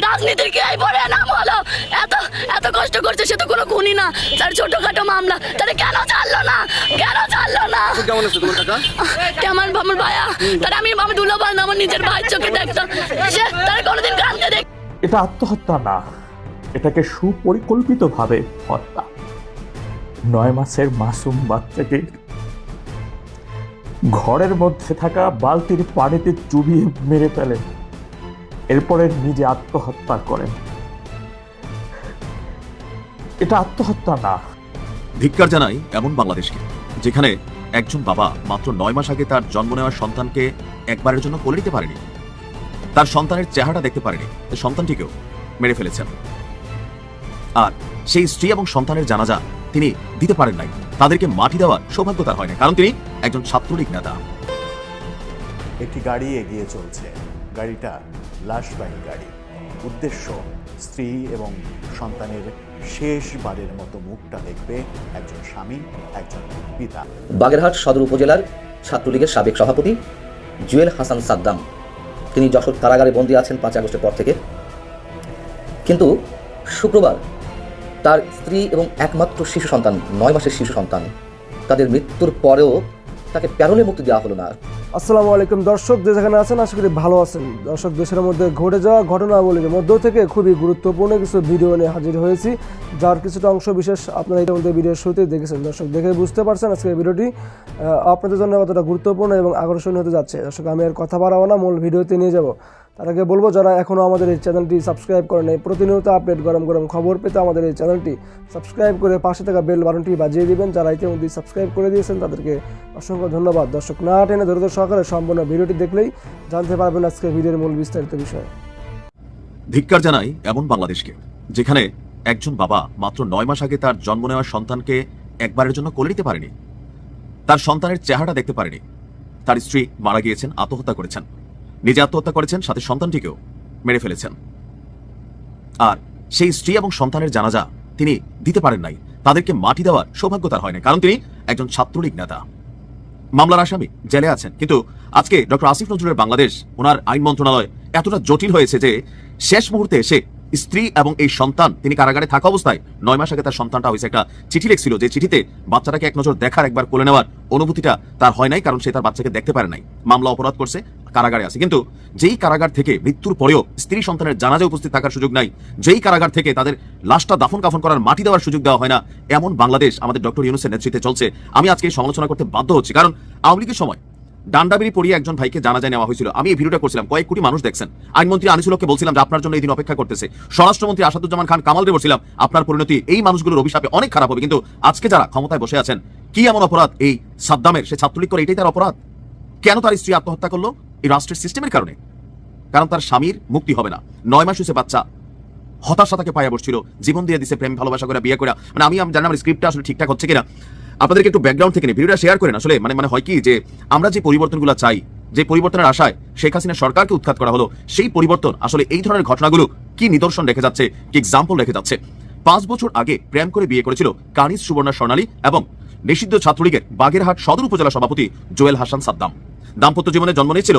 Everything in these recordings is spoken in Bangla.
রাজনীতির কি এই পরে নাম হলো? এত এত কষ্ট করছে সে তো কোনো খুনি না। তার ছোটখাটো মামলা। তাহলে কেন ছাড়লো না? কেন ছাড়লো না? কেমন আছে তোমার কাকা? কেমন আমার ভাইয়া? তাহলে আমি না আমার নিজের ভাইয়ের চোখে দেখতাম। সে তার কোনোদিন দেখ এটা আত্মহত্যা না। এটাকে সুপরিকল্পিতভাবে হত্যা। নয় মাসের মাসুম বাচ্চাকে ঘরের মধ্যে থাকা বালতির পানিতে চুবিয়ে মেরে ফেলেন এরপরে নিজে আত্মহত্যা করেন। এটা আত্মহত্যা না। ধিক্কার জানাই এমন বাংলাদেশকে যেখানে একজন বাবা মাত্র নয় মাস আগে তার জন্ম নেওয়া সন্তানকে একবারের জন্য কোলে নিতে পারেনি। তার সন্তানের চেহারাটা দেখতে পারেনি সন্তানটিকেও মেরে ফেলেছেন। আর সেই স্ত্রী এবং সন্তানের জানাজা তিনি দিতে পারেন নাই। তাদেরকে মাটি দেওয়ার সৌভাগ্য তার হয় না কারণ তিনি একজন ছাত্রলীগ নেতা। একটি গাড়ি এগিয়ে চলছে। গাড়িটা লাশবাহী গাড়ি। উদ্দেশ্য, স্ত্রী এবং সন্তানের শেষবারের মতো মুখটা দেখবে একজন স্বামী, একজন পিতা। বাগেরহাট সদর উপজেলার ছাত্রলীগের সাবেক সভাপতি জুয়েল হাসান সাদ্দাম। তিনি যশোর কারাগারে বন্দী আছেন পাঁচ আগস্টের পর থেকে। কিন্তু শুক্রবার তার স্ত্রী এবং একমাত্র শিশু সন্তান, নয় মাসের শিশু সন্তান, তাদের মৃত্যুর পরেও তাকে প্যারোলে মুক্তি দেওয়া হলো না। আসসালামু আলাইকুম দর্শক, যে যেখানে আছেন, আশা করি ভালো আছেন। দর্শক, দেশের মধ্যে ঘটে যাওয়া ঘটনাবলীর মধ্য থেকে খুবই গুরুত্বপূর্ণ কিছু ভিডিও নিয়ে হাজির হয়েছি, যার কিছুটা অংশ বিশেষ আপনারা ইতিমধ্যে মধ্যে ভিডিওর শুরুতে দেখেছেন। দর্শক, দেখে বুঝতে পারছেন আজকে ভিডিওটি। আপনাদের জন্য কতটা গুরুত্বপূর্ণ এবং আকর্ষণীয় হতে যাচ্ছে। দর্শক, আমি আর কথা বাড়াবো না, মূল ভিডিওতে নিয়ে যাব। তার আগে বলব, যারা এখনও আমাদের এই চ্যানেলটি সাবস্ক্রাইব করে এই প্রতিনিয়ত আপডেট গরম গরম খবর পেতে আমাদের এই চ্যানেলটি সাবস্ক্রাইব করে পাশে থাকা বেল বাটনটি বাজিয়ে দিবেন, যারা ইতিমধ্যে সাবস্ক্রাইব করে দিয়েছেন, তাদেরকে অসংখ্য ধন্যবাদ। দর্শক না টেনে ধৈর্য সহকারে সম্পূর্ণ ভিডিওটি দেখলেই জানতে পারবেন আজকে ভিডিওর মূল বিস্তারিত বিষয়। ধিক্কার জানাই এমন বাংলাদেশকে, যেখানে একজন বাবা মাত্র নয় মাস আগে তার জন্ম নেওয়া সন্তানকে একবারের জন্য কোলে নিতে পারেনি। তার সন্তানের চেহারাটা দেখতে পারেনি। তার স্ত্রী মারা গিয়েছেন, আত্মহত্যা করেছেন। নিজে আত্মহত্যা করেছেন, সাথে সন্তানটিকেও মেরে ফেলেছেন। আর সেই স্ত্রী এবং সন্তানের জানাজা তিনি দিতে পারেন নাই। তাদেরকে মাটি দেওয়ার সৌভাগ্য তার হয় না কারণ তিনি একজন ছাত্রলীগ নেতা। মামলার আসামি জেলে আছেন, কিন্তু আজকে ডক্টর আসিফ নজরুলের বাংলাদেশ, ওনার আইন মন্ত্রণালয় এতটা জটিল হয়েছে যে শেষ মুহূর্তে এসে স্ত্রী এবং এই সন্তান, তিনি কারাগারে থাকা অবস্থায় নয় মাস আগে তার সন্তানটা হয়েছে একটা চিঠি লিখছিল যে চিঠিতে বাচ্চাটাকে এক নজর দেখার একবার কোলে নেওয়ার অনুভূতিটা তার হয় নাই, কারণ সে তার বাচ্চাকে দেখতে পারে নাই। মামলা অপরাধ করছে, কারাগারে আছে। কিন্তু যেই কারাগার থেকে মৃত্যুর পরেও স্ত্রী সন্তানের জানাজা উপস্থিত থাকার সুযোগ নাই, যেই কারাগার থেকে তাদের লাশটা দাফন কাফন করার মাটি দেওয়ার সুযোগ দেওয়া হয় না, এমন বাংলাদেশ আমাদের ডক্টর ইউনুসের নেতৃত্বে চলছে। আমি আজকে সমালোচনা করতে বাধ্য হচ্ছি, কারণ আওয়ামী লীগের সময় ডান্ডাবিরি পড়িয়ে একজন ভাইকে জানাজায় নেওয়া হয়েছিল। আমি এই ভিডিওটা করছিলাম। কয়েক কোটি মানুষ দেখছেন। আইনমন্ত্রী আনিসুলকে বলছিলাম যে, আপনার জন্য এই দিন অপেক্ষা করতেছে। স্বরাষ্ট্রমন্ত্রী আসাদুজ্জামান খান কামালকে বলছিলাম আপনার পরিণতি এই মানুষগুলোর অভিশাপে অনেক খারাপ হবে। কিন্তু আজকে যারা ক্ষমতায় বসে আছেন, কি এমন অপরাধ? এই সাদ্দামের, সে ছাত্রলীগ করে এটাই তার অপরাধ। কেন তার স্ত্রী আত্মহত্যা করল? এই রাষ্ট্রের সিস্টেমের কারণে। কারণ তার স্বামীর মুক্তি হবে না। নয় মাস হয়েছে বাচ্চা হতাশা তাকে পায়া বসছিল। জীবন দিয়ে দিছে প্রেম, ভালোবাসা করে বিয়ে করে মানে আমি জানি আমার স্ক্রিপ্টটা আসলে ঠিকঠাক হচ্ছে কিনা। আপনাদেরকে একটু ব্যাকগ্রাউন্ড থেকে নিই। ভিডিওটা শেয়ার করেন আসলে। মানে মানে হয় কি যে, আমরা যে পরিবর্তনগুলো চাই, যে পরিবর্তনের আশায় শেখ হাসিনা সরকারকে উৎখাত করা হলো, সেই পরিবর্তন আসলে এই ধরনের ঘটনাগুলো কি নিদর্শন রেখে যাচ্ছে, কি এক্সাম্পল রেখে যাচ্ছে? পাঁচ বছর আগে প্রেম করে বিয়ে করেছিল কানিস সুবর্ণা স্বর্ণালী এবং নিষিদ্ধ ছাত্রলীগের বাগেরহাট সদর উপজেলা সভাপতি জোয়েল হাসান সাদ্দাম। দাম্পত্য জীবনে জন্ম নিয়েছিল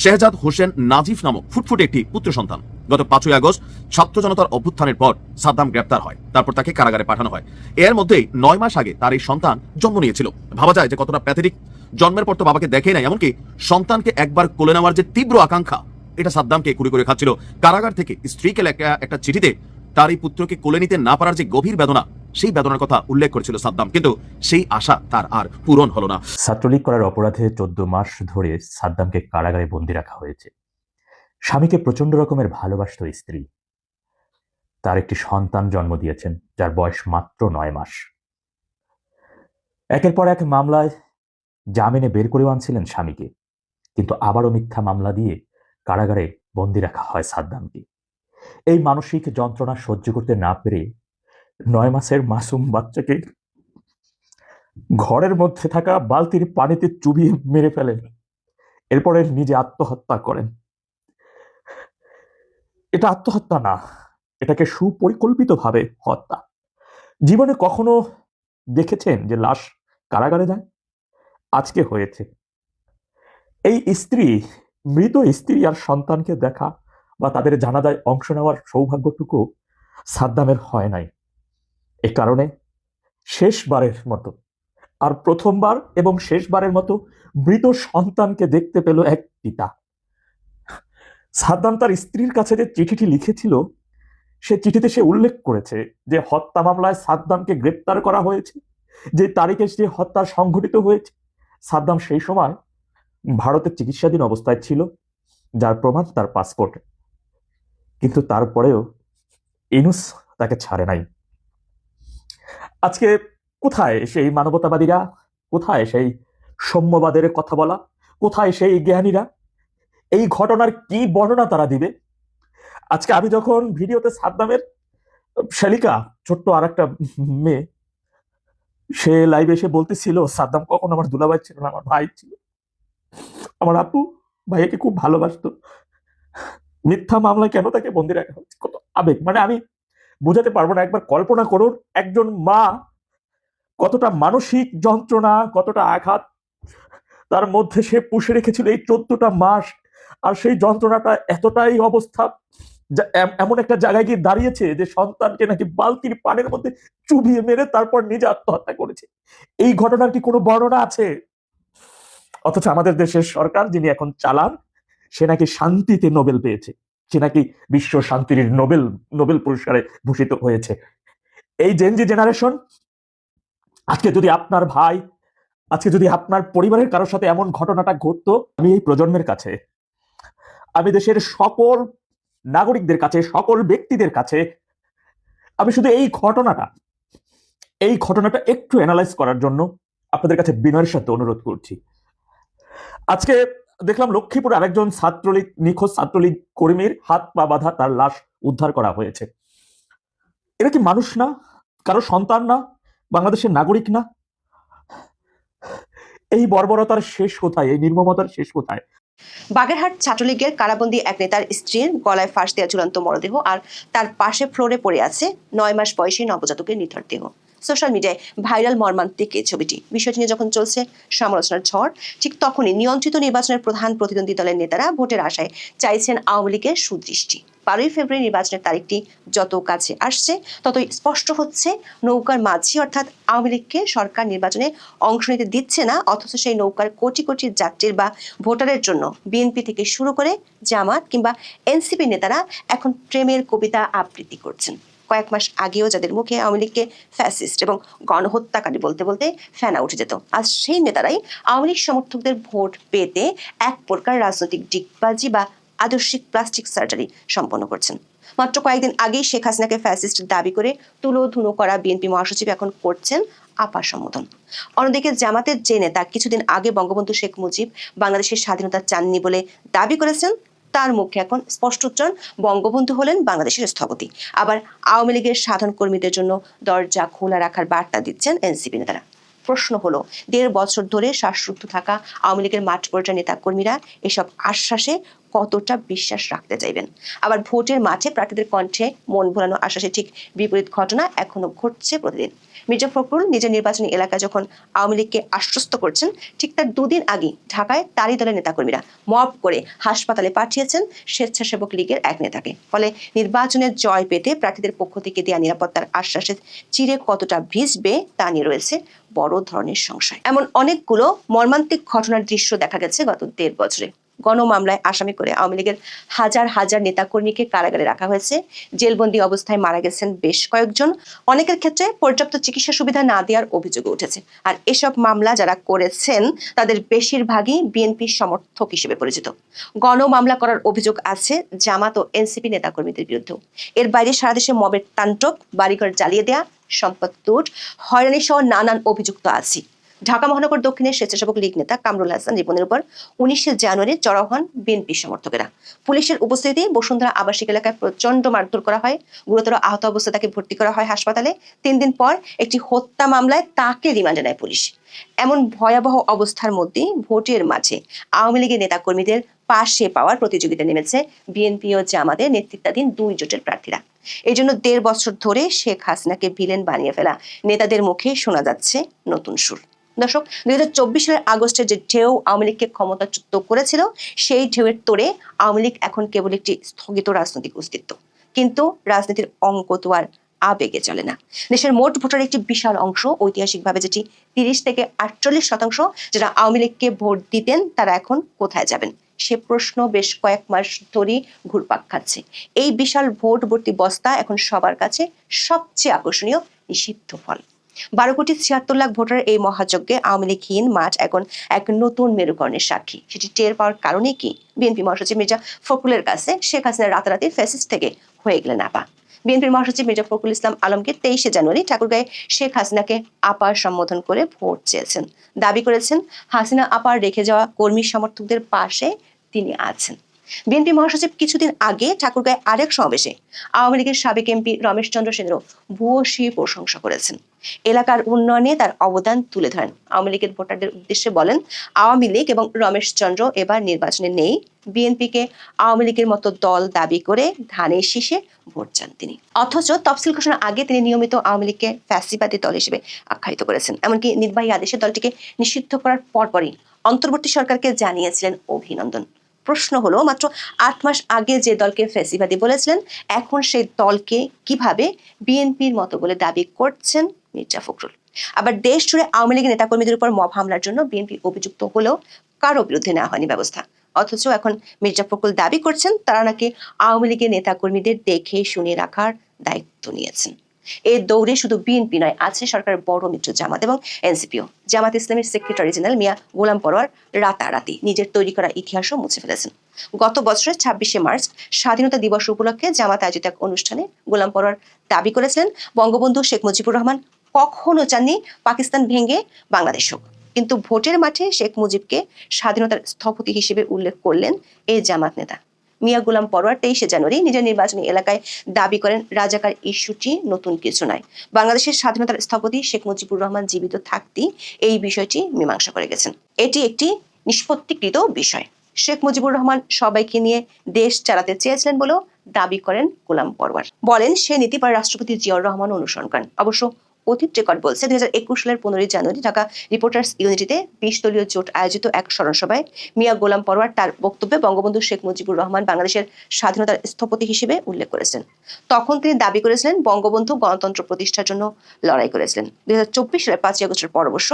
শেহজাদ হোসেন নাজিফ নামক ফুটফুটে একটি পুত্র সন্তান। গত পাঁচই আগস্ট ছাত্র জনতার অভ্যুত্থানের পর সাদ্দাম গ্রেপ্তার হয়, তারপর তাকে কারাগারে পাঠানো হয়। এর মধ্যেই নয় মাস আগে তার এই সন্তান জন্ম নিয়েছিল। ভাবা যায় যে কতটা প্যাথেটিক। জন্মের পর তো বাবাকে দেখে নাই, এমনকি সন্তানকে একবার কোলে নেওয়ার যে তীব্র আকাঙ্ক্ষা, এটা সাদ্দামকে কুড়ি করে খাচ্ছিল। কারাগার থেকে স্ত্রীকে একটা চিঠিতে তার এই পুত্রকে কোলে নিতে না পারার যে গভীর বেদনা সেই বেদনার কথা উল্লেখ করেছিল সাদ্দাম, কিন্তু সেই আশা তার আর পূরণ হলো না। ছাত্রলীগ করার অপরাধে চোদ্দ মাস ধরে সাদ্দামকে কারাগারে বন্দি রাখা হয়েছে। স্বামীকে প্রচণ্ড রকমের ভালোবাসত স্ত্রী। তার একটি সন্তান জন্ম দিয়েছেন, যার বয়স মাত্র নয় মাস। একের পর এক মামলায় জামিনে বের করেও আনছিলেন স্বামীকে, কিন্তু আবারও মিথ্যা মামলা দিয়ে কারাগারে বন্দি রাখা হয় সাদ্দামকে। এই মানসিক যন্ত্রণা সহ্য করতে না পেরে নয় মাসের মাসুম বাচ্চাকে ঘরের মধ্যে থাকা বালতির পানিতে চুবিয়ে মেরে ফেলেন এরপরে নিজে আত্মহত্যা করেন। এটা আত্মহত্যা না, এটাকে সুপরিকল্পিতভাবে হত্যা। জীবনে কখনো দেখেছেন যে লাশ কারাগারে যায়? আজকে হয়েছে। এই স্ত্রী, মৃত স্ত্রী আর সন্তানকে দেখা বা তাদের জানাজায় অংশ নেওয়ার সৌভাগ্যটুকু সাদ্দামের হয় নাই। এ কারণে শেষবারের মতো, আর প্রথমবার এবং শেষবারের মতো মৃত সন্তানকে দেখতে পেল এক পিতা। সাদ্দাম তার স্ত্রীর কাছে যে চিঠিটি লিখেছিল, সে চিঠিতে সে উল্লেখ করেছে যে হত্যা মামলায় সাদ্দামকে গ্রেপ্তার করা হয়েছে, যে তারিখে সে হত্যা সংঘটিত হয়েছে। সাদ্দাম সেই সময় ভারতের চিকিৎসাধীন অবস্থায় ছিল, যার প্রমাণ তার পাসপোর্ট। কিন্তু তারপরেও ইনুস তাকে ছাড়ে নাই। আজকে কোথায় সেই মানবতাবাদীরা? কোথায় সেই সৌম্যবাদের কথা বলা? কোথায় সেই জ্ঞানীরা? এই ঘটনার কি বর্ণনা তারা দিবে? আজকে আমি যখন ভিডিওতে সাদ্দামের, শালিকা, ছোট্ট আর একটা মেয়ে, সে লাইভে এসে বলতেছিল, সাদ্দাম কখন আমার দুলাভাই ছিল না, আমার ভাই ছিল? আমার আপু ভাইয়াকে খুব ভালোবাসতো। মিথ্যা মামলায় কেন তাকে বন্দি রাখা হচ্ছে কত আবেগ। মানে আমি বোঝাতে পারব না, একবার কল্পনা করুন, একজন মা কতটা মানসিক যন্ত্রণা, কতটা আঘাত তার মধ্যে সে পুষে রেখেছিল এই চোদ্দটা মাস, আর সেই যন্ত্রণাটা এতটাই অবস্থা এমন একটা জায়গায় গিয়ে দাঁড়িয়েছে যে সন্তানকে নাকি বালতির পানের মধ্যে চুবিয়ে মেরে তারপর নিজে আত্মহত্যা করেছে। এই ঘটনার কি কোনো বর্ণনা আছে? অথচ আমাদের দেশের সরকার যিনি এখন চালান, সে নাকি শান্তিতে নোবেল পেয়েছে। সে নাকি বিশ্ব শান্তির নোবেল নোবেল পুরস্কারে ভূষিত হয়েছে। এই জেনজি জেনারেশন আজকে যদি আপনার ভাই, আজকে যদি আপনার পরিবারের কারোর সাথে এমন ঘটনাটা ঘটতো, আমি এই প্রজন্মের কাছে, আমি দেশের সকল নাগরিকদের কাছে, সকল ব্যক্তিদের কাছে, আমি শুধু এই ঘটনাটা এই ঘটনাটা একটু অ্যানালাইজ করার জন্য আপনাদের কাছে বিনয়ের সাথে অনুরোধ করছি। আজকে দেখলাম লক্ষ্মীপুর আরেকজন ছাত্রলীগ, নিখোঁজ ছাত্রলীগ কর্মীর হাত পা বাঁধা তার লাশ উদ্ধার করা হয়েছে। এরা কি মানুষ না? কারও সন্তান না? বাংলাদেশের নাগরিক না? এই বর্বরতার শেষ কোথায়? এই নির্মমতার শেষ কোথায়? বাগেরহাট ছাত্রলীগের কারাবন্দী এক নেতার স্ত্রীর গলায় ফাঁস দেওয়া চূড়ান্ত মরদেহ আর তার পাশে ফ্লোরে পড়ে আছে নয় মাস বয়সী নবজাতকের নিথর দেহ। সোশ্যাল মিডিয়ায় ভাইরাল মর্মান্তিক এই ছবিটি। বিষয়টি নিয়ে যখন চলছে সমালোচনার ঝড়, ঠিক তখনই নিয়ন্ত্রিত নির্বাচনের প্রধান প্রতিদ্বন্দ্বী দলের নেতারা ভোটের আশায় চাইছেন আওয়ামী লীগের সুদৃষ্টি। বারোই ফেব্রুয়ারি নির্বাচনের তারিখটি যত কাছে আসছে, ততই স্পষ্ট হচ্ছে নৌকার মাঝি অর্থাৎ আওয়ামী লীগকে সরকার নির্বাচনে অংশ নিতে দিচ্ছে না, অথচ সেই নৌকার কোটি কোটি যাত্রীর বা ভোটারের জন্য বিএনপি থেকে শুরু করে জামাত কিংবা এনসিপি নেতারা এখন প্রেমের কবিতা আবৃত্তি করছেন। কয়েক মাস আগেও যাদের মুখে আওয়ামী লীগকে ফ্যাসিস্ট এবং গণহত্যাকারী বলতে বলতে ফেনা উঠে যেত। আর সেই নেতারাই আওয়ামী লীগ সমর্থকদের ভোট পেতে এক প্রকার রাজনৈতিক ডিগবাজি বা আদর্শিক প্লাস্টিক সার্জারি সম্পন্ন করছেন। মাত্র কয়েকদিন আগেই শেখ হাসিনাকে ফ্যাসিস্ট দাবি করে তুলো ধুনো করা বিএনপি মহাসচিব এখন করছেন আপার সম্বোধন। অন্যদিকে জামাতের যে নেতা কিছুদিন আগে বঙ্গবন্ধু শেখ মুজিব বাংলাদেশের স্বাধীনতা চাননি বলে দাবি করেছেন তার মুখে এখন স্পষ্ট উচ্চারণ, বঙ্গবন্ধু হলেন বাংলাদেশের স্থপতি। আবার আওয়ামী লীগের সাধারণ কর্মীদের জন্য দরজা খোলা রাখার বার্তা দিচ্ছেন এনসিপি নেতারা। প্রশ্ন হলো, দেড় বছর ধরে শ্বাসরুদ্ধ থাকা আওয়ামী লীগের মাঠ পর্যায়ের নেতা কর্মীরা এসব আশ্বাসে কতটা বিশ্বাস রাখতে চাইবেন? আবার ভোটের মাঠে প্রার্থীদের কণ্ঠে মন ভোলানো আশ্বাসে ঠিক বিপরীত ঘটনা এখনও ঘটছে প্রতিদিন। মির্জা ফখরুল নিজের নির্বাচনী এলাকায় যখন আওয়ামী লীগকে আশ্বস্ত করছেন, ঠিক তার দুদিন আগে ঢাকায় তারই দলের নেতাকর্মীরা মব করে হাসপাতালে পাঠিয়েছেন স্বেচ্ছাসেবক লীগের এক নেতাকে। ফলে নির্বাচনের জয় পেতে প্রার্থীদের পক্ষ থেকে দেওয়া নিরাপত্তার আশ্বাসের চিরে কতটা ভিজবে তা নিয়ে রয়েছে বড় ধরনের সংশয়। এমন অনেকগুলো মর্মান্তিক ঘটনার দৃশ্য দেখা গেছে গত দেড় বছরে। গণমামলায় আসামি করে আওয়ামী লীগের হাজার হাজার নেতাকর্মীকে কারাগারে রাখা হয়েছে। জেলবন্দি অবস্থায় মারা গেছেন বেশ কয়েকজন। অনেকের ক্ষেত্রে পর্যাপ্ত চিকিৎসা সুবিধা না দেওয়ার অভিযোগ উঠেছে। আর এসব মামলা যারা করেছেন, তাদের বেশিরভাগই বিএনপি সমর্থক হিসেবে পরিচিত। গণমামলা করার অভিযোগ আছে জামাত ও এনসিপি নেতাকর্মীদের বিরুদ্ধেও। এর বাইরে সারা দেশে মবের তাণ্ডব, বাড়িঘর জ্বালিয়ে দেয়া, সম্পদ লুট হয়রানি সহ নানান অভিযুক্ত আছে। ঢাকা মহানগর দক্ষিণের স্বেচ্ছাসেবক লীগ নেতা কামরুল হাসান রিপনের উপর উনিশে জানুয়ারি চড়াও হন বিএনপি সমর্থকেরা। পুলিশের উপস্থিতি বসুন্ধরা আবাসিক এলাকায় প্রচণ্ড মারধর করা হয়। গুরুতর আহত অবস্থায় তাকে ভর্তি করা হয় হাসপাতালে। তিন দিন পর একটি হত্যা মামলায় তাকে রিমান্ডে নেয় পুলিশ। এমন ভয়াবহ অবস্থার মধ্যে ভোটের মাঝে আওয়ামী লীগের নেতাকর্মীদের পাশে পাওয়ার প্রতিযোগিতা নেমেছে বিএনপি ও জামাতের নেতৃত্বাধীন দুই জোটের প্রার্থীরা। এই জন্য দেড় বছর ধরে শেখ হাসিনাকে ভিলেন বানিয়ে ফেলা নেতাদের মুখে শোনা যাচ্ছে নতুন সুর। দর্শক, দুই হাজার চব্বিশ সালের আগস্টে যে ঢেউ আওয়ামী লীগকে ক্ষমতাচ্যুত করেছিল, সেই ঢেউয়ের তোরে আওয়ামী লীগ এখন কেবল একটি স্থগিত রাজনৈতিক অস্তিত্ব। কিন্তু রাজনীতির অঙ্ক তো আর আবেগে চলে না। দেশের মোট ভোটার একটি বিশাল অংশ ঐতিহাসিকভাবে যেটি তিরিশ থেকে আটচল্লিশ শতাংশ, যারা আওয়ামী লীগকে ভোট দিতেন তারা এখন কোথায় যাবেন? সে প্রশ্ন বেশ কয়েক মাস ধরেই ঘুরপাক খাচ্ছে। এই বিশাল ভোট ভর্তি বস্তা এখন সবার কাছে সবচেয়ে আকর্ষণীয় নিষিদ্ধ ফল। বারো কোটি ছিয়াত্তর লাখ ভোটারের এই মহাযজ্ঞে আওয়ামী লীগহীন মাঠ এখন এক নতুন মেরুকরণের সাক্ষী। সেটি টের পাওয়ার কারণে কি? বিএনপি মহাসচিব মির্জা ফখরুলের কাছে শেখ হাসিনা রাতারাতি ফ্যাসিস্ট থেকে হয়ে গেলেন আপা। বিএনপির মহাসচিব মির্জা ফখরুল ইসলাম আলমকে তেইশে জানুয়ারি ঠাকুরগাঁয়ে শেখ হাসিনাকে আপার সম্বোধন করে ভোট চেয়েছেন। দাবি করেছেন, হাসিনা আপার রেখে যাওয়া কর্মী সমর্থকদের পাশে তিনি আছেন। বিএনপি মহাসচিব কিছুদিন আগে ঠাকুরগাঁয় আরেক সমাবেশে আওয়ামী লীগের সাবেক এমপি রমেশ চন্দ্র সেনেরও ভূয়সী প্রশংসা করেছেন। এলাকার উন্নয়নে তার অবদান তুলে ধরেন। আওয়ামী লীগের ভোটারদের উদ্দেশ্যে বলেন, আওয়ামী লীগ এবং রমেশ চন্দ্র এবার নির্বাচনে নেই। বিএনপিকে আওয়ামী লীগের মতো দল দাবি করে ধানের শীষে ভোট চান তিনি। অথচ তফসিল ঘোষণার আগে তিনি নিয়মিত আওয়ামী লীগকে ফ্যাসিবাদী দল হিসেবে আখ্যায়িত করেছেন। এমনকি নির্বাহী আদেশে দলটিকে নিষিদ্ধ করার পরপরই অন্তর্বর্তী সরকারকে জানিয়েছিলেন অভিনন্দন। প্রশ্ন হলো, মাত্র আট মাস আগে যে দলকে ফেসিবাদী বলেছিলেন, এখন সেই দলকে কীভাবে বিএনপির মতো বলে দাবি করছেন মির্জা ফখরুল। আবার দেশ জুড়ে আওয়ামী লীগের নেতাকর্মীদের উপর মব হামলার জন্য বিএনপি অভিযুক্ত হলেও কারও বিরুদ্ধে নেওয়া হয়নি ব্যবস্থা। অথচ এখন মির্জা ফখরুল দাবি করছেন, তারা নাকি আওয়ামী লীগের নেতাকর্মীদের দেখে শুনে রাখার দায়িত্ব নিয়েছেন। এর দৌড়ে শুধু বিএনপি নয়, আছে সরকারের বড় মিত্র জামাত এবং এনসিপিও। জামাত ইসলামের সেক্রেটারি জেনারেল মিয়া গোলাম পরোয়ার রাতারাতি নিজের তৈরি করা ইতিহাসও মুছে ফেলেছেন। গত বছরের ছাব্বিশে মার্চ স্বাধীনতা দিবস উপলক্ষে জামাত আয়োজিত এক অনুষ্ঠানে গোলাম পরোয়ার দাবি করেছিলেন, বঙ্গবন্ধু শেখ মুজিবুর রহমান কখনো চাননি পাকিস্তান ভেঙে বাংলাদেশ হোক। কিন্তু ভোটের মাঠে শেখ মুজিবকে স্বাধীনতার স্থপতি হিসেবে উল্লেখ করলেন এই জামাত নেতা। মিয়া গুলাম পরোয়ার তেইশে জানুয়ারি নিজের নির্বাচনী এলাকায় দাবি করেন, রাজাকার ইস্যুটি নতুন কিছু নয়। বাংলাদেশের স্বাধীনতার স্থপতি শেখ মুজিবুর রহমান জীবিত থাকতেই এই বিষয়টি মীমাংসা করে গেছেন। এটি একটি নিষ্পত্তিকৃত বিষয়। শেখ মুজিবুর রহমান সবাইকে নিয়ে দেশ চালাতে চেয়েছিলেন বলেও দাবি করেন গোলাম পরওয়ার বলেন, সে নীতি পার রাষ্ট্রপতি জিয়াউর রহমান অনুসরণ করেন। অবশ্য অতীত রেকর্ড বলছে দুই হাজার একুশ সালের পনেরোই জানুয়ারি ঢাকা রিপোর্টার্স ইউনিটিতে বিশ দলীয় জোট আয়োজিত এক স্মরণ সভায় মিয়া গোলাম পরওয়ার তার বক্তব্যে বঙ্গবন্ধু শেখ মুজিবুর রহমান বাংলাদেশের স্বাধীনতার স্থপতি হিসেবে উল্লেখ করেছেন। তখন তিনি দাবি করেছিলেন, বঙ্গবন্ধু গণতন্ত্র প্রতিষ্ঠার জন্য লড়াই করেছিলেন। দুই হাজার চব্বিশ সালের পাঁচই আগস্টের পর অবশ্য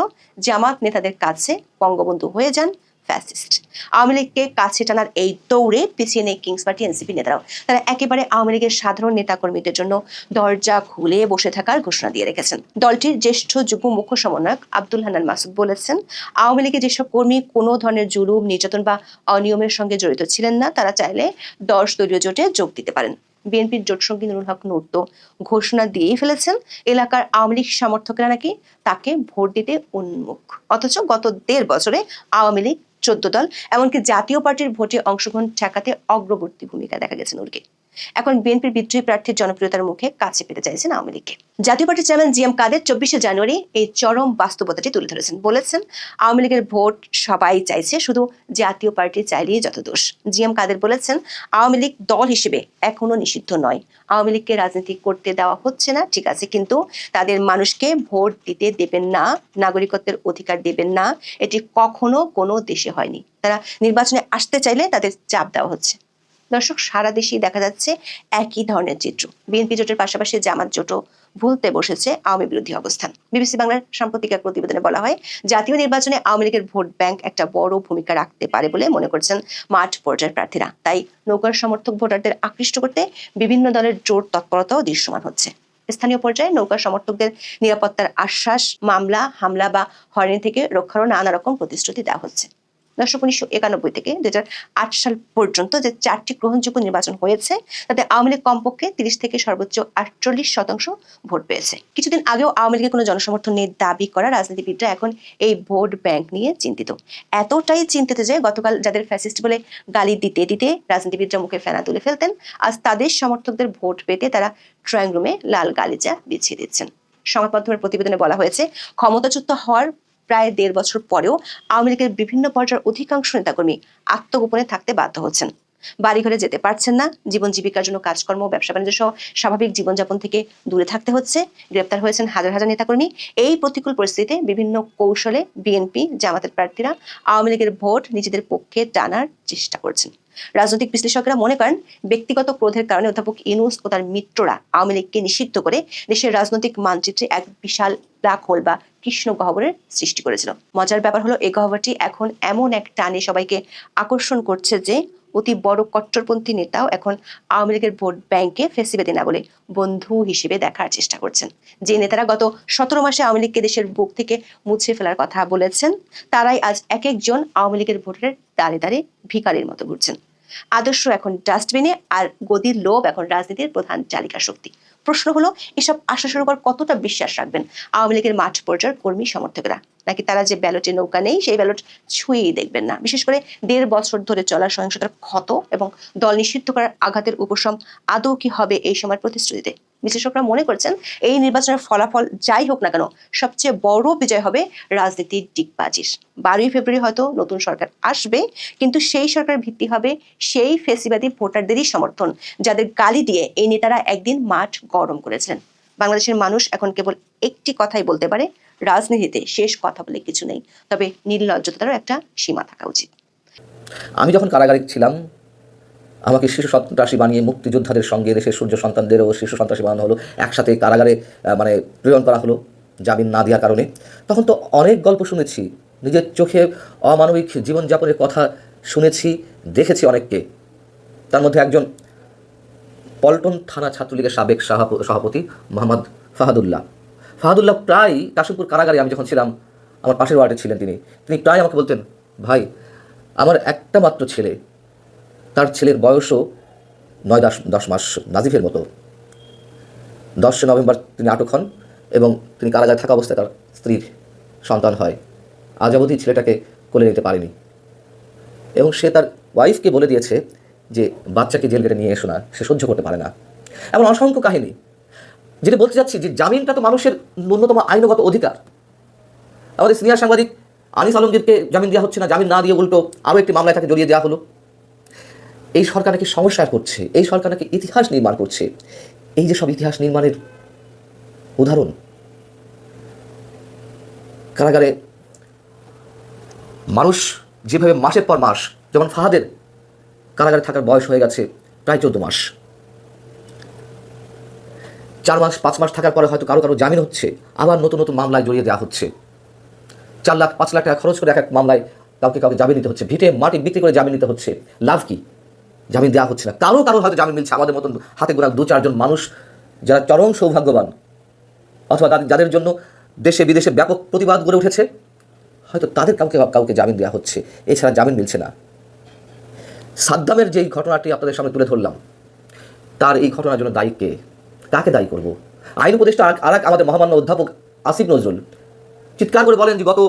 জামাত নেতাদের কাছে বঙ্গবন্ধু হয়ে যান। ফ্যাসিস্ট আওয়ামী লীগকে কাছে টানার এই দৌড়ে পিছিয়ে নেই কিংস পার্টি এনসিপি নেতারাও। তারা একেবারে আওয়ামী লীগের সাধারণ নেতাকর্মীদের জন্য দরজা খুলে বসে থাকার ঘোষণা দিয়ে রেখেছেন। দলটির জ্যেষ্ঠ যুগ্ম মুখ্য সমন্বয়ক আব্দুল হানান মাসুদ বলেছেন, আওয়ামী লীগের যেসব কর্মী কোনো ধরনের জুলুম, নির্যাতন বা অনিয়মের সঙ্গে জড়িত ছিলেন না, তারা চাইলে দশ দলীয় জোটে যোগ দিতে পারেন। বিএনপির জোট সঙ্গী নুরুল হক নূর তো ঘোষণা দিয়েই ফেলেছেন, এলাকার আওয়ামী লীগ সমর্থকেরা নাকি তাকে ভোট দিতে উন্মুখ। অথচ গত দেড় বছরে আওয়ামী লীগ চোদ্দ দল এমনকি জাতীয় পার্টির ভোটে অংশগ্রহণ ঠেকাতে অগ্রবর্তী ভূমিকা দেখা গেছে নূরকে। এখন বিএনপির বিদ্রোহী প্রার্থীর জনপ্রিয়তার মুখে কাছে পেতে চাইছেন আওয়ামী লীগকে। জাতীয় পার্টির চেয়ারম্যান জি এম কাদের চব্বিশে জানুয়ারি এই চরম বাস্তবতাটি তুলে ধরেছেন। বলেছেন, আওয়ামী লীগের ভোট সবাই চাইছে, শুধু জাতীয় পার্টি চাইলেই যত দোষ। জি এম কাদের বলেছেন, আওয়ামী লীগ দল হিসেবে এখনও নিষিদ্ধ নয়। আওয়ামী লীগকে রাজনীতি করতে দেওয়া হচ্ছে না, ঠিক আছে, কিন্তু তাদের মানুষকে ভোট দিতে দেবেন না, নাগরিকত্বের অধিকার দেবেন না। এটি কখনো কোনো দেশে হয়নি। তারা নির্বাচনে আসতে চাইলে তাদের চাপ দেওয়া হচ্ছে। দর্শক, সারা দেশেই দেখা যাচ্ছে একই ধরনের চিত্র। বিএনপি জোটের পাশাপাশি জামাত জোটও ভুলতে বসেছে আওয়ামী বিরোধী অবস্থান। বিবিসি বাংলার সাম্প্রতিক এক প্রতিবেদনে বলা হয়, জাতীয় নির্বাচনে আওয়ামী লীগের ভোট ব্যাংক একটা বড় ভূমিকা রাখতে পারে বলে মনে করছেন মাঠ পর্যায়ের প্রার্থীরা। তাই নৌকার সমর্থক ভোটারদের আকৃষ্ট করতে বিভিন্ন দলের জোর তৎপরতাও দৃশ্যমান হচ্ছে। স্থানীয় পর্যায়ে নৌকা সমর্থকদের নিরাপত্তার আশ্বাস, মামলা, হামলা বা হয়রানি থেকে রক্ষারও নানা রকম প্রতিশ্রুতি দেওয়া হচ্ছে। উনিশশো একানব্বই থেকে দু সাল পর্যন্ত যে চারটি গ্রহণযোগ্য নির্বাচন হয়েছে, তাতে আওয়ামী লীগ কমপক্ষে তিরিশ থেকে সর্বোচ্চ আটচল্লিশ শতাংশ ভোট পেয়েছে। কিছুদিন আগেও আওয়ামী লীগের কোনো জনসমর্থন নিয়ে দাবি করা রাজনীতিবিদরা এখন এই ভোট ব্যাংক নিয়ে চিন্তিত। এতটাই চিন্তিত যে গতকাল যাদের ফ্যাসিস্ট বলে গালি দিতে দিতে রাজনীতিবিদরা মুখে ফেনা তুলে ফেলতেন, আজ তাদের সমর্থকদের ভোট পেতে তারা ড্রয়িং রুমে লাল গালিচা বিছিয়ে দিচ্ছেন। সংবাদ মাধ্যমের প্রতিবেদনে বলা হয়েছে, ক্ষমতাচ্যুত হওয়ার প্রায় দেড় বছর পরেও আওয়ামী লীগের বিভিন্ন পর্যায়ের অধিকাংশ নেতাকর্মী আত্মগোপনে থাকতে বাধ্য হচ্ছেন। বাড়িঘরে যেতে পারছেন না, জীবন জীবিকার জন্য কাজকর্ম, ব্যবসা বাণিজ্য সহ স্বাভাবিক জীবনযাপন থেকে দূরে থাকতে হচ্ছে। গ্রেপ্তার হয়েছেন হাজার হাজার নেতাকর্মী। এই প্রতিকূল পরিস্থিতিতে বিভিন্ন কৌশলে বিএনপি, জামাতের প্রার্থীরা আওয়ামী লীগের ভোট নিজেদের পক্ষে টানার চেষ্টা করছেন। রাজনৈতিক বিশ্লেষকরা মনে করেন, ব্যক্তিগত ক্রোধের কারণে অধ্যাপক ইনুস ও তার মিত্ররা আওয়ামী লীগকে নিষিদ্ধ করে দেশের রাজনৈতিক মানচিত্রে এক বিশাল ব্ল্যাক হোল বা কৃষ্ণ গহ্বরের সৃষ্টি করেছিল। মজার ব্যাপার হলো, এই গহ্বরটি এখন এমন এক টানে সবাইকে আকর্ষণ করছে যে, অতি বড় কট্টরপন্থী নেতাও এখন আওয়ামী লীগের ভোট ব্যাংকে ফেসিবাদী না বলে বন্ধু হিসেবে দেখার চেষ্টা করছেন। যে নেতারা গত সতেরো মাসে আওয়ামী লীগকে দেশের বুক থেকে মুছে ফেলার কথা বলেছেন, তারাই আজ এক একজন আওয়ামী লীগের ভোটের দাঁড়ে দাঁড়ে ভিকারির মতো ঘুরছেন। আদর্শ এখন ডাস্টবিনে আর গদির লোভ এখন রাজনীতির প্রধান চালিকা শক্তি প্রশ্ন হলো, এসব আশ্বাসের উপর কতটা বিশ্বাস রাখবেন? আওয়ামী লীগের মাঠ পর্যায়ের কর্মী সমর্থকরা। নাকি তারা যে ব্যালটে নৌকা নেই, সেই ব্যালট ছুঁয়েই দেখবেন না। বিশেষ করে দেড় বছর ধরে চলা সহিংসতার ক্ষত এবং দল নিষিদ্ধ করার আঘাতের উপশম আদৌ কি হবে এই সময়ের প্রতিশ্রুতিতে? বিশ্লেষকরা মনে করছেন এই নির্বাচনের ফলাফল যাই হোক না কেন, সবচেয়ে বড় বিজয় হবে রাজনীতির ডিগবাজির। বারোই ফেব্রুয়ারি হয়তো নতুন সরকার আসবে, কিন্তু সেই সরকারের ভিত্তি হবে সেই ফেসিবাদী ভোটারদেরই সমর্থন, যাদের গালি দিয়ে এই নেতারা একদিন মাঠ গরম করেছিলেন বাংলাদেশের মানুষ এখন কেবল একটি কথাই বলতে পারে, রাজনীতিতে শেষ কথা বলে কিছু নেই। তবে নির্লজ্জতারও একটা সীমা থাকা উচিত। আমি যখন কারাগারে ছিলাম আমাকে শিশু সন্ত্রাসী বানিয়ে মুক্তিযোদ্ধাদের সঙ্গে দেশের সূর্য সন্তানদেরও শিশু সন্ত্রাসী বানানো হলো, একসাথে কারাগারে মানে প্রেরণ করা হলো জামিন না দেওয়ার কারণে। তখন তো অনেক গল্প শুনেছি, নিজের চোখে অমানবিক জীবনযাপনের কথা শুনেছি, দেখেছি অনেককে। তার মধ্যে একজন পল্টন থানা ছাত্রলীগের সাবেক সভাপতি মোহাম্মদ ফাহাদুল্লাহ। ফাহাদুল্লাহ প্রায় কাশিমপুর কারাগারে আমি যখন ছিলাম, আমার পাশের ওয়ার্ডে ছিলেন তিনি। তিনি প্রায় আমাকে বলতেন, ভাই, আমার একটা মাত্র ছেলে তার ছেলের বয়সও নয় দশ দশ মাস নাজিফের মতো। দশই নভেম্বর তিনি আটক হন এবং তিনি কারাগারে থাকা অবস্থায় তার স্ত্রীর সন্তান হয়। আজ অবধি ছেলেটাকে কোলে নিতে পারেনি। এবং সে তার ওয়াইফকে বলে দিয়েছে যে, বাচ্চাকে জেল গেটে নিয়ে এসো না, সে সহ্য করতে পারে না। এমন অসংখ্য কাহিনী। যেটা বলতে চাচ্ছি যে, জামিনটা তো মানুষের ন্যূনতম আইনগত অধিকার। আমাদের সিনিয়র সাংবাদিক আনিস আলমগীরকে জামিন দেওয়া হচ্ছে না, জামিন না দিয়ে উল্টো আরও একটি মামলায় তাকে জড়িয়ে দেওয়া হলো। এই সরকার নাকি সমস্যায় করছে, এই সরকার নাকি ইতিহাস নির্মাণ করছে। এই যে সব ইতিহাস নির্মাণের উদাহরণ, কারাগারে মানুষ যেভাবে মাসের পর মাস, যেমন ফাহাদের কারাগারে থাকার বয়স হয়ে গেছে প্রায় চোদ্দ মাস। চার মাস, পাঁচ মাস থাকার পরে হয়তো কারও কারও জামিন হচ্ছে, আবার নতুন নতুন মামলায় জড়িয়ে দেওয়া হচ্ছে। চার লাখ, পাঁচ লাখ টাকা খরচ করে এক এক মামলায় কাউকে কাউকে জামিন নিতে হচ্ছে, ভিটে মাটি বিক্রি করে জামিন নিতে হচ্ছে। লাভ কি? জামিন দেওয়া হচ্ছে না। কারও কারও হয়তো জামিন মিলছে। আমাদের মতন হাতে গোনা দু, চারজন মানুষ যারা চরম সৌভাগ্যবান, অথবা তাদের যাদের জন্য দেশে বিদেশে ব্যাপক প্রতিবাদ গড়ে উঠেছে, হয়তো তাদের কাউকে কাউকে জামিন দেওয়া হচ্ছে। এছাড়া জামিন মিলছে না। সাদ্দামের যেই ঘটনাটি আপনাদের সামনে তুলে ধরলাম, তার এই ঘটনার জন্য দায়ী কে? কাকে দায়ী করব? আইন উপদেষ্টা আর এক আমাদের মহামান্য অধ্যাপক আসিফ নজরুল চিৎকার করে বলেন যে গত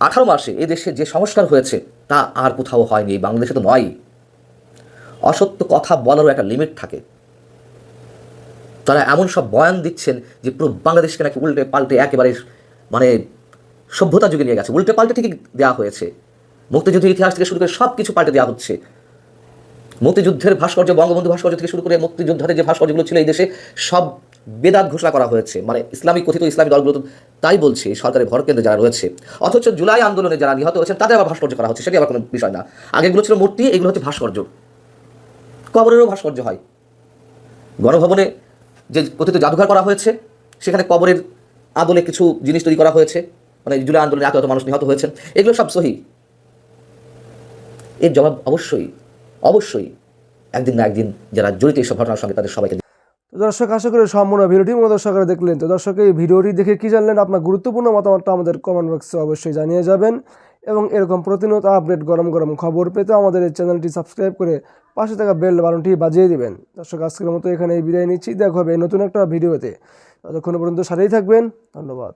আঠারো মাসে এদেশে যে সংস্কার হয়েছে, তা আর কোথাও হয়নি। বাংলাদেশে তো নয় অসত্য কথা বলারও একটা লিমিট থাকে। তারা এমন সব বয়ান দিচ্ছেন যে পুরো বাংলাদেশকে নাকি উল্টে পাল্টে একেবারে মানে সভ্যতা যুগে নিয়ে গেছে। উল্টে পাল্টে ঠিকই দেওয়া হয়েছে। মুক্তিযুদ্ধের ইতিহাস থেকে শুরু করে সব কিছু পাল্টে দেওয়া হচ্ছে। মুক্তিযুদ্ধের ভাস্কর্য, বঙ্গবন্ধু ভাস্কর্য থেকে শুরু করে মুক্তিযোদ্ধাদের যে ভাস্কর্যগুলো ছিল এই দেশে সব বেদাত ঘোষণা করা হয়েছে। মানে ইসলামিক কথিত ইসলামী দলগুলো তাই বলছে সরকারের ভর কেন্দ্রে যারা রয়েছে। অথচ জুলাই আন্দোলনে যারা নিহত হয়েছেন, তাদের আবার ভাস্কর্য করা হচ্ছে, সেটি আবার কোনো বিষয় না। আগেগুলো ছিল মূর্তি, এগুলো হচ্ছে ভাস্কর্য। কবরেরও ভাস্কর্য হয়। গণভবনে যে কথিত জাদুঘর করা হয়েছে, সেখানে কবরের আদলে কিছু জিনিস তৈরি করা হয়েছে মানে জুলাই আন্দোলনে এত মানুষ নিহত হয়েছেন। এগুলো সব সহি। এর জবাব অবশ্যই অবশ্যই একদিন না একদিন যারা জড়িত এইসব ঘটনার সঙ্গে তাদের সবাইকে দর্শক, আশা করি সম্পূর্ণ ভিডিওটি মতো দর্শকরা দেখলেন। তো দর্শক, এই ভিডিওটি দেখে কি জানলেন? আপনার গুরুত্বপূর্ণ মতামতটা আমাদের কমেন্ট বক্সে অবশ্যই জানিয়ে যাবেন। এবং এরকম প্রতিনিয়ত আপডেট গরম গরম খবর পেতে আমাদের এই চ্যানেলটি সাবস্ক্রাইব করে পাশে থাকা বেল বাটনটি বাজিয়ে দেবেন। দর্শক, আজকের মতো এখানে বিদায় নিচ্ছি। দেখা হবে নতুন একটা ভিডিওতে। ততক্ষণ পর্যন্ত সারাই থাকবেন। ধন্যবাদ।